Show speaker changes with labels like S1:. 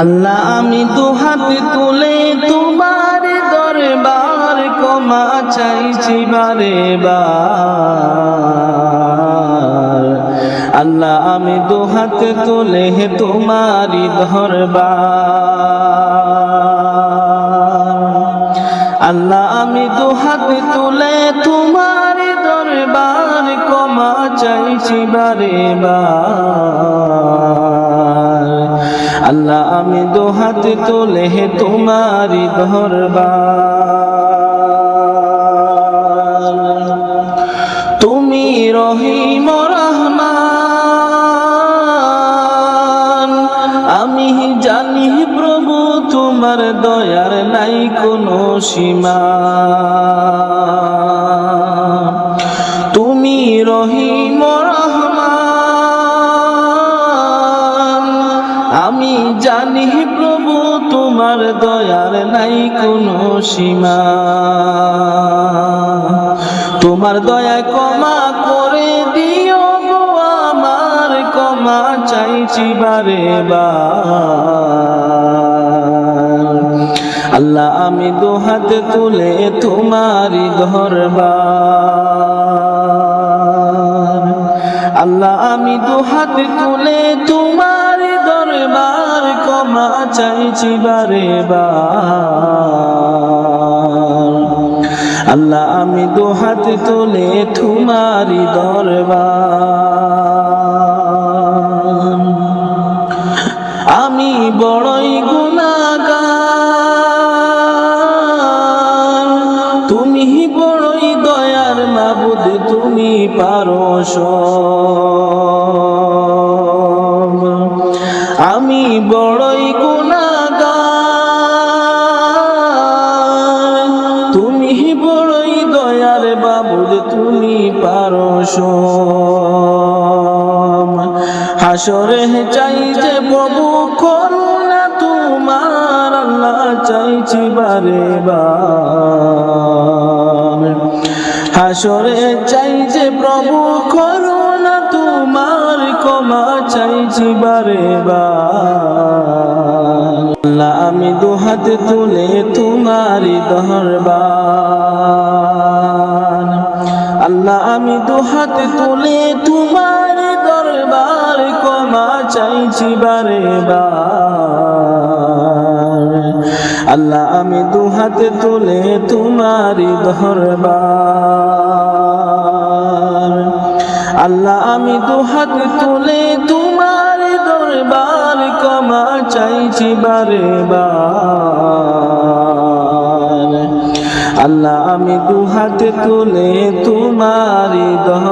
S1: আল্লাহ, আমি দুহাত তুলে তোমার দরবার ক্ষমা চাইছি বারে বার আল্লাহ, আমি দুহাত তুলে তোমারি দরবার। আল্লাহ, আমি দুহাত তুলে তোমার দরবার ক্ষমা চাইছি বারে বার আল্লাহ, আমি দুহাত তুলে তোমারি দরবার। তুমি রহিম রহমান, আমি জানি প্রভু তোমার দয়ার নাই কোনো সীমা। তুমি রহিম আমি জানি প্রভু, তোমার দয়ার নাই কোনো সীমা। তোমার দয়া ক্ষমা করে দিও গো, আমার ক্ষমা চাইছি বারে বার। আল্লাহ, আমি দুহাত তুলে তোমারি দরবার। আল্লাহ, আমি দুহাত তুলে তোমার দরবার ক্ষমা চাইছি বারে বার। আল্লাহ, আমি দুহাত তুলে তোমারি দরবার। আমি বড়ই গুণাগার তুমি বড়ই দয়ার মাবুদ, তুমি পারো সব। বাবুদ তুমি পারো। হাসরে চাই যে প্রভু করুণা তোমার, আল্লাহ চাইছি বারে হাসরে চাই যে প্রভু করুণা তোমার, ক্ষমা চাইছি বারে বার। আমি দুহাত তুলে তোমারি দরবার। আল্লাহ, আমি দুহাত তুলে তোমার দরবার ক্ষমা চাইছি বারে আল্লাহ, আমি দু দুহাত তুলে তোমারি দরবার। আল্লাহ, আমি দুহাত তুলে তোমার দরবার ক্ষমা চাইছি বারে বার আল্লাহ আমি দুহাতে তুলে তোমারি দরবার